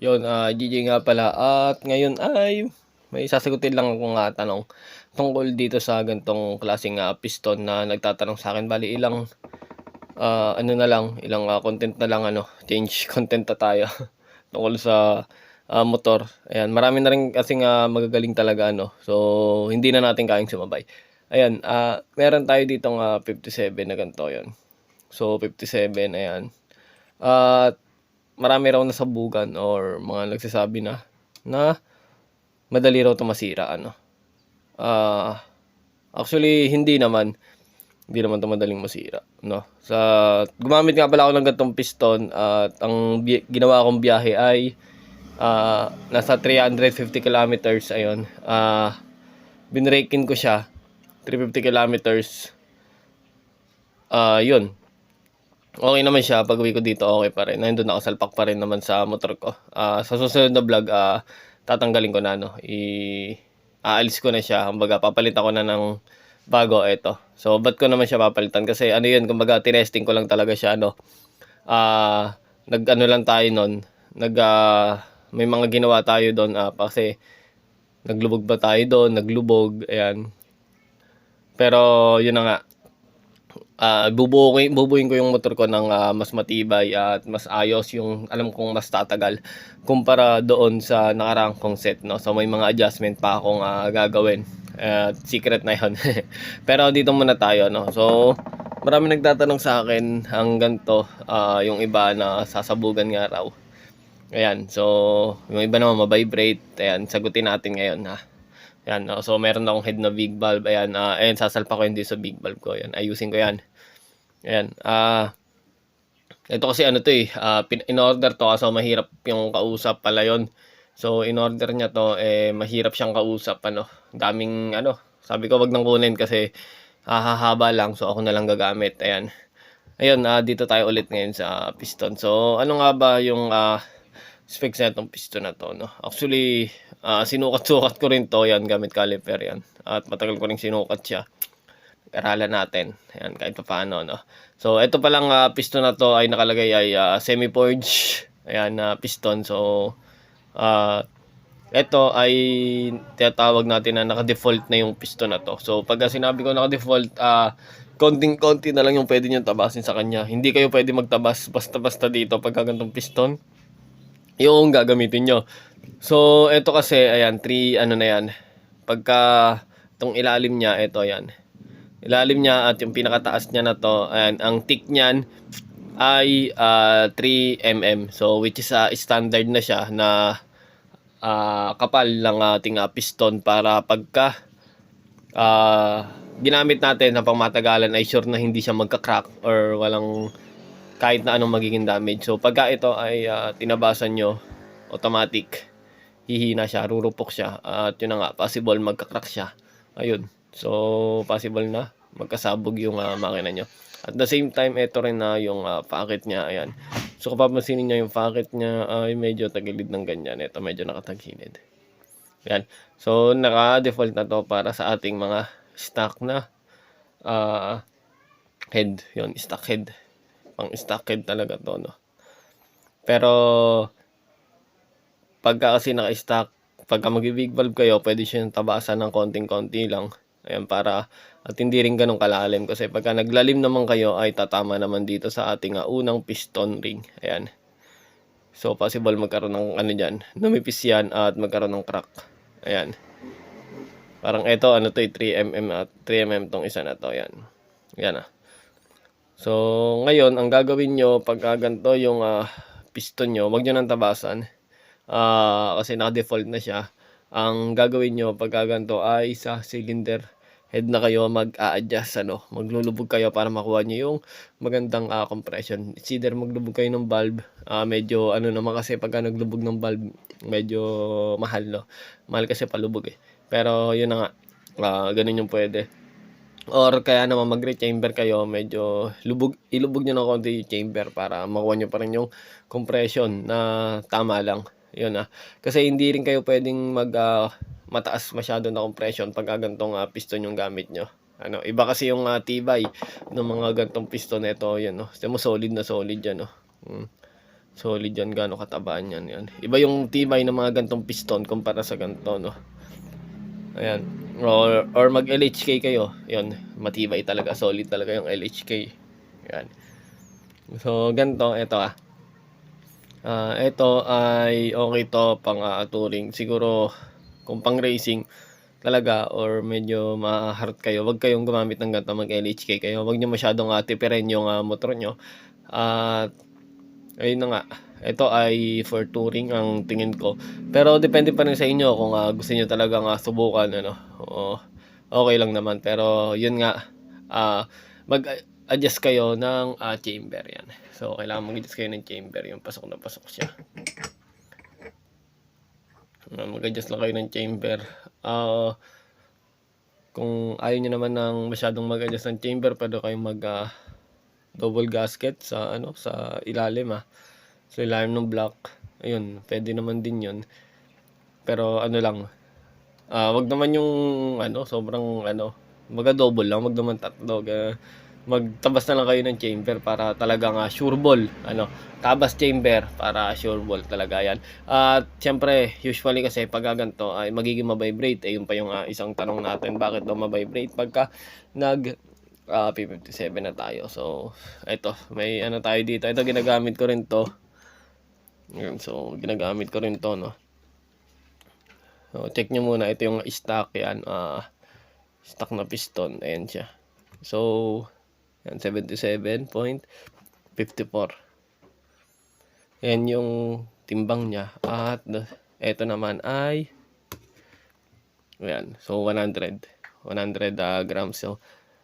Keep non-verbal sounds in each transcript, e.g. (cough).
Yun, ah GJ nga pala. At ngayon ay may sasagutin lang akong ah, tanong tungkol dito sa gantong klaseng ah, piston na nagtatanong sa akin. Bali ilang ah, ano na lang, ilang ah, content na lang ano, change (laughs) content na tayo (laughs) tungkol sa ah, motor. Ayan, marami na rin kasing ah, magagaling talaga ano. So hindi na natin kayang sumabay. Ayan, ah meron tayo ditong ah, 57 na ganito 'yon. So 57 ayan. At marami raw nasabugan or mga nagsasabi na na madali raw 'to masira ano. Ah actually hindi naman hindi naman 'to madaling masira no. Sa gumamit nga pala ako ng gantong piston at ang ginawa kong biyahe ay ah nasa 350 kilometers ayun. Ah binrakein ko siya 350 kilometers. Ah yun. Okay naman siya pag ko dito okay pa rin. Nandun nakasalpak pa rin naman sa motor ko. Ah sa susunod na vlog ah tatanggalin ko na no. I aalis ko na siya. Kumbaga papalit ako na ng bago ito. So ba't ko naman siya papalitan kasi ano yun kumbaga tinesting ko lang talaga siya no. Ah nag ano lang tayo noon. Nag ah, may mga ginawa tayo doon ah, kasi naglubog ba tayo doon, naglubog, ayan. Pero yun na nga. Ah, bubuuin ko yung motor ko ng ah, mas matibay at mas ayos yung alam kong mas tatagal kumpara doon sa nakaraang kong set no. So may mga adjustment pa akong ah, gagawin. At secret na 'yon. (laughs) Pero dito muna tayo no. So marami nagtatanong sa akin hanggang to ah, yung iba na sasabugan nga raw. Ayan, so yung iba naman ma-vibrate. Ayan, sagutin natin ngayon ha. Ayan, no? so meron akong head na big valve. Ayan, ah ayan sasalpa ko hindi sa big valve ko. Ayan, ayusin ko yan. Ayan, ah ito kasi ano to eh, ah, pin- in-order to kaso mahirap yung kausap pala yon. So in-order niya to eh mahirap siyang kausap ano. Daming ano, sabi ko wag nang kunin kasi hahaba lang so ako na lang gagamit. Ayan. Ayun, ah dito tayo ulit ngayon sa piston. So ano nga ba yung ah specs na itong piston na to no. Actually, ah sinukat-sukat ko rin to yan gamit caliper yan. At matagal ko rin sinukat siya aralan natin. Ayan, kahit pa paano, no. So, ito palang uh, piston na to ay nakalagay ay ah, semi-forge. Ayan, na piston. So, ah ito ay tinatawag natin na naka-default na yung piston na to. So, pag sinabi ko naka-default, ah konting-konti na lang yung pwede nyo tabasin sa kanya. Hindi kayo pwede magtabas basta-basta dito pag gantong piston. Yung gagamitin nyo. So, ito kasi, ayan, 3, ano na yan. Pagka, itong ilalim niya, ito, ayan ilalim niya at yung pinakataas niya na to and ang thick niyan ay ah, 3 mm so which is ah, standard na siya na ah, kapal ng ating ah, piston para pagka ah, ginamit natin na pangmatagalan ay sure na hindi siya magka-crack or walang kahit na anong magiging damage so pagka ito ay ah, tinabasan nyo automatic hihina siya rurupok siya at yun na nga possible magka-crack siya ayun So, possible na magkasabog yung ah, makina nyo. At the same time, ito rin na yung uh, packet niya. Ayan. So, kung papansinin nyo yung packet niya ay medyo tagilid ng ganyan. Ito medyo nakatagilid. Ayan. So, naka-default na to para sa ating mga stock na ah, head. Yun, stock head. Pang stock head talaga to, no? Pero, pagka kasi naka-stock, pagka mag-big valve kayo, pwede siyang tabasan ng konting-konti lang. Ayan, para at hindi rin ganun kalalim kasi pagka naglalim naman kayo ay tatama naman dito sa ating uh, unang piston ring. Ayan. So possible magkaroon ng ano diyan, numipis yan at magkaroon ng crack. Ayan. Parang ito ano to 3 mm at 3 mm tong isa na to. Ayan. Ayan ah. So ngayon ang gagawin nyo pag uh, ganito yung uh, piston nyo, wag nyo nang tabasan. Uh, kasi naka-default na siya ang gagawin nyo pag ganito ay sa cylinder head na kayo mag-a-adjust ano, maglulubog kayo para makuha nyo yung magandang uh, compression. It's either maglubog kayo ng valve, uh, medyo ano naman kasi pag naglubog ng valve, medyo mahal no. Mahal kasi palubog eh. Pero yun na nga, uh, ganun yung pwede. Or kaya naman mag-rechamber kayo, medyo lubog, ilubog nyo ng konti yung chamber para makuha nyo pa rin yung compression na tama lang. Yun ah. Kasi hindi rin kayo pwedeng mag uh, mataas masyado na compression pag gantong uh, piston yung gamit nyo. Ano, iba kasi yung uh, tibay ng mga gantong piston nito, yun no. Mo solid na solid yan no. Hmm. Solid yan, gaano katabaan yan, yan. Iba yung tibay ng mga gantong piston kumpara sa ganito, no? Ayan. Or, or mag LHK kayo. Yan, matibay talaga, solid talaga yung LHK. Yan. So, ganito, ito ah. Ah, ito ay okay to pang ah, touring. Siguro kung pang racing talaga or medyo ma-hard kayo, wag kayong gumamit ng ganito mag LHK kayo. Wag niyo masyadong uh, tipirin yung ah, motor nyo. At ayun na nga. Ito ay for touring ang tingin ko. Pero depende pa rin sa inyo kung ah, gusto niyo talagang ah, subukan ano. Oo. okay lang naman pero yun nga ah, mag-adjust kayo ng ah, chamber yan. So kailangan mag-adjust kayo ng chamber yung pasok na pasok siya. Mag-adjust lang kayo ng chamber. Ah kung ayaw nyo naman ng masyadong mag-adjust ng chamber, pwede kayong mag ah, double gasket sa ano sa ilalim ah. Sa ilalim ng block. Ayun, pwede naman din 'yon. Pero ano lang, ah wag naman yung ano, sobrang ano, maga double lang, wag naman tatlo. Ga, magtabas na lang kayo ng chamber para talagang uh, sure ball. Ano, tabas chamber para sure ball talaga yan. At syempre, usually kasi pag ganito ay magiging mabibrate. Eh, yun pa yung ah, isang tanong natin, bakit daw mabibrate pagka nag ah, P57 na tayo. So, ito, may ano tayo dito. Ito ginagamit ko rin to. Yun, so, ginagamit ko rin to, no. So, check nyo muna. Ito yung stock yan. ah stock na piston. Ayan siya. So, yan, 77.54. Yan yung timbang niya. At, ito naman ay, yan, so 100. 100 ah, grams. So,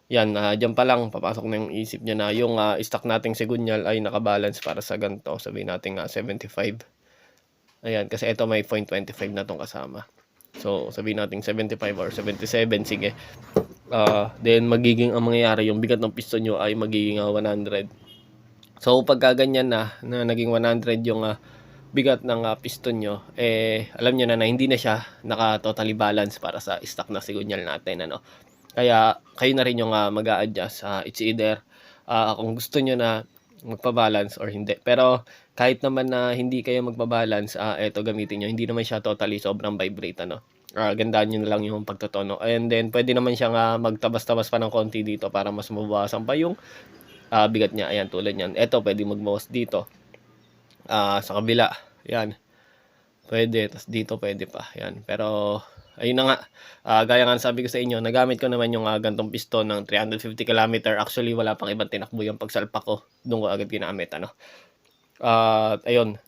yan, uh, dyan pa lang, papasok na yung isip niya na yung ah, stock nating segunyal ay nakabalance para sa ganito. Sabihin natin nga 75. Ayan, kasi ito may 0.25 na tong kasama. So, sabihin natin 75 or 77, sige. Uh, then, magiging ang mangyayari, yung bigat ng piston nyo ay magiging ah, 100. So, pagka ganyan na, na naging 100 yung ah, bigat ng ah, piston nyo, eh, alam nyo na na hindi na siya naka-totally balance para sa stock na sigunyal natin, ano. Kaya, kayo na rin yung uh, mag adjust uh, It's either, ah, kung gusto nyo na magpa-balance or hindi. Pero, kahit naman na hindi kayo magpa-balance, ah, eto gamitin nyo. Hindi naman siya totally sobrang vibrate, ano. Uh, gandaan nyo na lang yung pagtotono. And then, pwede naman siyang uh, magtabas-tabas pa ng konti dito para mas mabawasan pa yung uh, bigat niya. Ayan, tulad niyan. Ito, pwede magbawas dito. Uh, sa kabila. Ayan. Pwede. Tapos dito, pwede pa. Ayan. Pero, ayun na nga. Uh, gaya nga sabi ko sa inyo, nagamit ko naman yung uh, gantong piston ng 350 km. Actually, wala pang ibang tinakbo yung pagsalpak ko. Doon ko agad ginamit. Ano. Uh, ayun.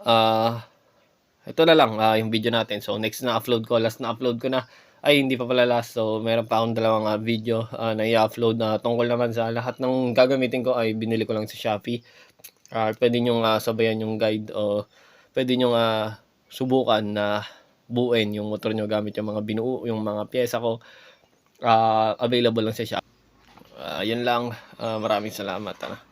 Uh, ito na lang uh, yung video natin. So next na upload ko, last na upload ko na ay hindi pa pala last. So meron pa akong dalawang uh, video uh, na i-upload na tungkol naman sa lahat ng gagamitin ko ay binili ko lang sa Shopee. Uh, pwede nyo uh, sabayan yung guide o pwede nyo uh, subukan na buuin yung motor nyo gamit yung mga binuo, yung mga pyesa ko. Uh, available lang sa Shopee. Uh, yun lang. Uh, maraming salamat. Uh.